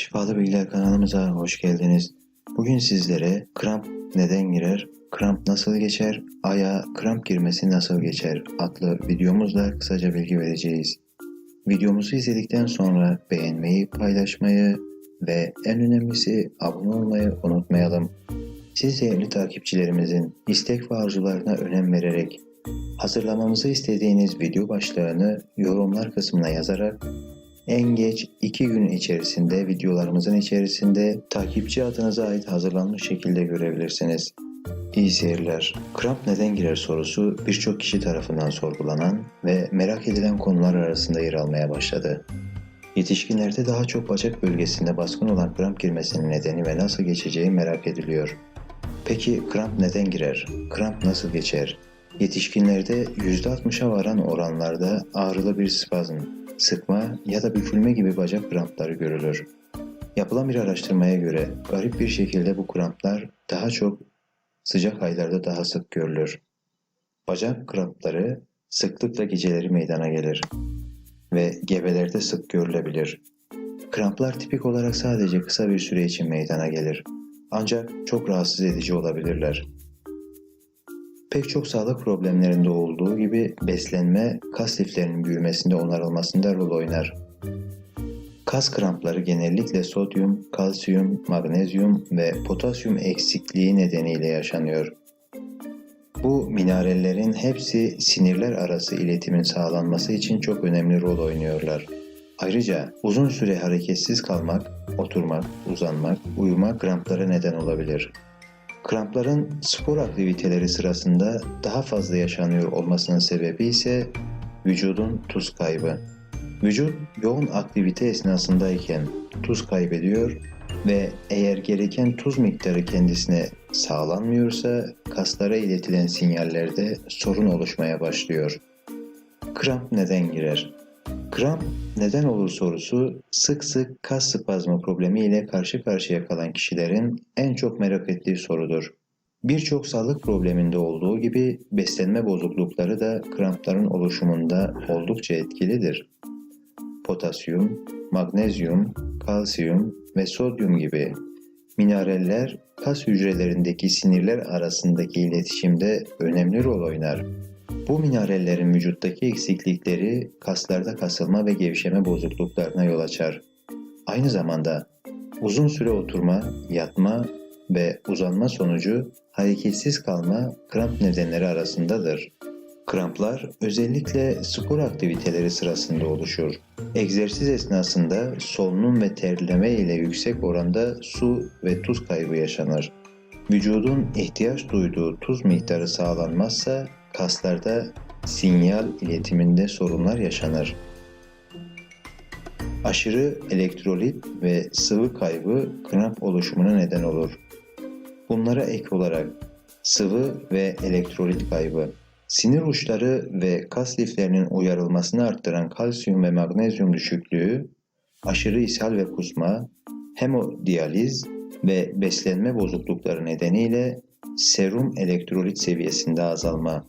Şifalı Bilgiler kanalımıza hoş geldiniz. Bugün sizlere kramp neden girer, kramp nasıl geçer, aya kramp girmesi nasıl geçer adlı videomuzla kısaca bilgi vereceğiz. Videomuzu izledikten sonra beğenmeyi, paylaşmayı ve en önemlisi abone olmayı unutmayalım. Siz değerli takipçilerimizin istek ve arzularına önem vererek hazırlamamızı istediğiniz video başlığını yorumlar kısmına yazarak en geç 2 gün içerisinde videolarımızın içerisinde takipçi adınıza ait hazırlanmış şekilde görebilirsiniz. İyi seyirler. Kramp neden girer sorusu birçok kişi tarafından sorgulanan ve merak edilen konular arasında yer almaya başladı. Yetişkinlerde daha çok bacak bölgesinde baskın olan kramp girmesinin nedeni ve nasıl geçeceği merak ediliyor. Peki kramp neden girer? Kramp nasıl geçer? Yetişkinlerde %60'a varan oranlarda ağrılı bir spazm, sıkma ya da bükülme gibi bacak krampları görülür. Yapılan bir araştırmaya göre garip bir şekilde bu kramplar daha çok sıcak aylarda daha sık görülür. Bacak krampları sıklıkla geceleri meydana gelir ve gebelerde sık görülebilir. Kramplar tipik olarak sadece kısa bir süre için meydana gelir. Ancak çok rahatsız edici olabilirler. Pek çok sağlık problemlerinde olduğu gibi beslenme kas liflerinin büyümesinde onarılmasında rol oynar. Kas krampları genellikle sodyum, kalsiyum, magnezyum ve potasyum eksikliği nedeniyle yaşanıyor. Bu minerallerin hepsi sinirler arası iletimin sağlanması için çok önemli rol oynuyorlar. Ayrıca uzun süre hareketsiz kalmak, oturmak, uzanmak, uyumak kramplara neden olabilir. Krampların spor aktiviteleri sırasında daha fazla yaşanıyor olmasının sebebi ise vücudun tuz kaybı. Vücut yoğun aktivite esnasındayken tuz kaybediyor ve eğer gereken tuz miktarı kendisine sağlanmıyorsa kaslara iletilen sinyallerde sorun oluşmaya başlıyor. Kramp neden girer? Kramp neden olur sorusu sık sık kas spazmı problemi ile karşı karşıya kalan kişilerin en çok merak ettiği sorudur. Birçok sağlık probleminde olduğu gibi beslenme bozuklukları da krampların oluşumunda oldukça etkilidir. Potasyum, magnezyum, kalsiyum ve sodyum gibi mineraller kas hücrelerindeki sinirler arasındaki iletişimde önemli rol oynar. Bu minerallerin vücuttaki eksiklikleri kaslarda kasılma ve gevşeme bozukluklarına yol açar. Aynı zamanda uzun süre oturma, yatma ve uzanma sonucu hareketsiz kalma kramp nedenleri arasındadır. Kramplar özellikle spor aktiviteleri sırasında oluşur. Egzersiz esnasında solunum ve terleme ile yüksek oranda su ve tuz kaybı yaşanır. Vücudun ihtiyaç duyduğu tuz miktarı sağlanmazsa kaslarda sinyal iletiminde sorunlar yaşanır. Aşırı elektrolit ve sıvı kaybı kramp oluşumuna neden olur. Bunlara ek olarak sıvı ve elektrolit kaybı, sinir uçları ve kas liflerinin uyarılmasını arttıran kalsiyum ve magnezyum düşüklüğü, aşırı ishal ve kusma, hemodiyaliz ve beslenme bozuklukları nedeniyle serum elektrolit seviyesinde azalma,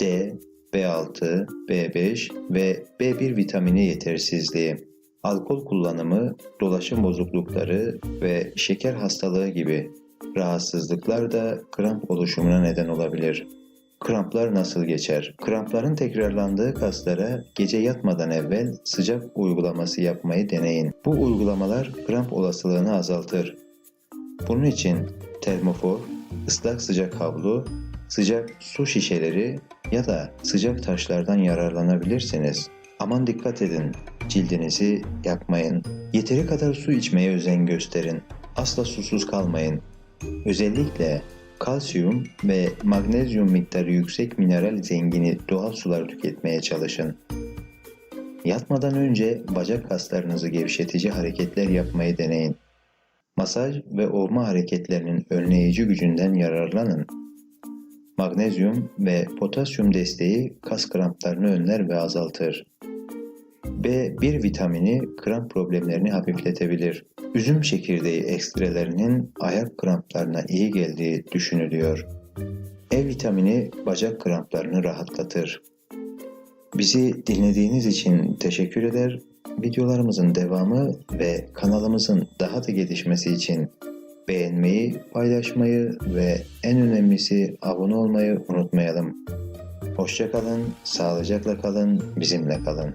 D, B6, B5 ve B1 vitamini yetersizliği, alkol kullanımı, dolaşım bozuklukları ve şeker hastalığı gibi rahatsızlıklar da kramp oluşumuna neden olabilir. Kramplar nasıl geçer? Krampların tekrarlandığı kaslara gece yatmadan evvel sıcak uygulaması yapmayı deneyin. Bu uygulamalar kramp olasılığını azaltır. Bunun için termofor, ıslak sıcak havlu, sıcak su şişeleri ya da sıcak taşlardan yararlanabilirsiniz. Aman dikkat edin, cildinizi yakmayın. Yeteri kadar su içmeye özen gösterin. Asla susuz kalmayın. Özellikle kalsiyum ve magnezyum miktarı yüksek mineral zengini doğal sular tüketmeye çalışın. Yatmadan önce bacak kaslarınızı gevşetici hareketler yapmayı deneyin. Masaj ve ovma hareketlerinin önleyici gücünden yararlanın. Magnezyum ve potasyum desteği kas kramplarını önler ve azaltır. B1 vitamini kramp problemlerini hafifletebilir. Üzüm çekirdeği ekstrelerinin ayak kramplarına iyi geldiği düşünülüyor. E vitamini bacak kramplarını rahatlatır. Bizi dinlediğiniz için teşekkür eder. Videolarımızın devamı ve kanalımızın daha da gelişmesi için beğenmeyi, paylaşmayı ve en önemlisi abone olmayı unutmayalım. Hoşça kalın, sağlıcakla kalın, bizimle kalın.